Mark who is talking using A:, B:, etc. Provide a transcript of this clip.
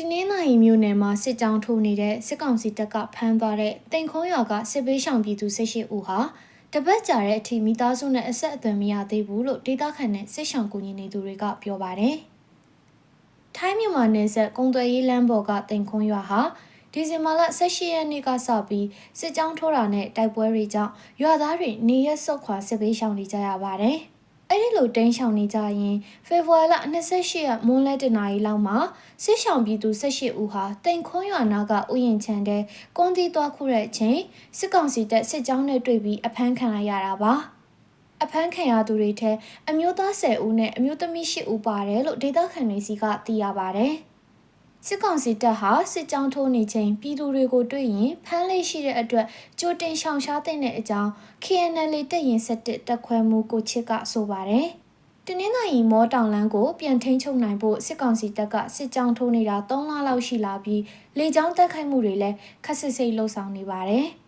A: တနင်္သာရီမြို့နယ်မှာစစ်ကြောင်းထိုးနေတဲ့စစ်ကောင်စီတပ်ကဖမ်းသွားတဲ့တိန်ခုံးရွာကစစ်ပေးရှောင်ပြည်သူ18ဦးဟာတပတ်ကြာတဲ့အထိမိသားစုနဲ့အဆက်အသွယ်မရသေးဘူးလို့ဒေသခံနဲ့စစ်ရှောင်ကူညီနေသူတွေကပြောပါတယ်။ထိုင်းမြန်မာနယ်စပ်ကုံသွယ်ရေးလမ်းပေါ်ကတိန်ခုံးရွာဟာဒီဇင်ဘာလ18ရက်နေ့ကစပြီးစစ်ကြောင်းထိုးတာနဲ့တိုက်ပွဲတွေကြောင့်ရွာသားတွေနေရက်ဆုတ်ခွာစစ်ပေးရှောင်နေကြရပါတယ်။ အဲ့ဒီလိုတင်းရှောင်နေကြရင်ဖေဖော်ဝါရီလ28ရက်မွန်းလယ်တနာရီလောက်မှာစစ်ရှောင်ပြည်သူ18ဦးဟာတိန်ခွန်းရွာနာကဥယျင်ချန်တဲ့ကွန်တီသွားခုတဲ့အချိန်စစ်ကောင်စီတပ်စစ်ကြောင်းနဲ့တွေ့ပြီးအဖမ်းခံလိုက်ရတာပါအဖမ်းခံရသူတွေထဲအမျိုးသား10ဦးနဲ့အမျိုးသမီး10ဦးပါတယ်လို့ဒေသခံတွေစီကသိရပါတယ် စစ်ကောင်စီတပ်ဟာစစ်ကြောင်းထိုးနေချိန်ပြည်သူတွေကိုတွေ့ရင်ဖမ်းလေးရှိတဲ့အတွက်ကြိုတင်ရှောင်ရှားတဲ့အကြောင်း KNL တပ်ရင်ဆက်တက်တက်ခွဲမှုကိုချစ်ကဆိုပါတယ်။တနင်္သာရီမောတောင်လန်းကိုပြန်ထိန်းချုပ်နိုင်ဖို့စစ်ကောင်စီတပ်ကစစ်ကြောင်းထိုးနေတာ3လလောက်ရှိလာပြီးလေကြောင်းတက်ခိုက်မှုတွေလည်းခက်ဆစ်ဆိတ်လှုပ်ဆောင်နေပါတယ်။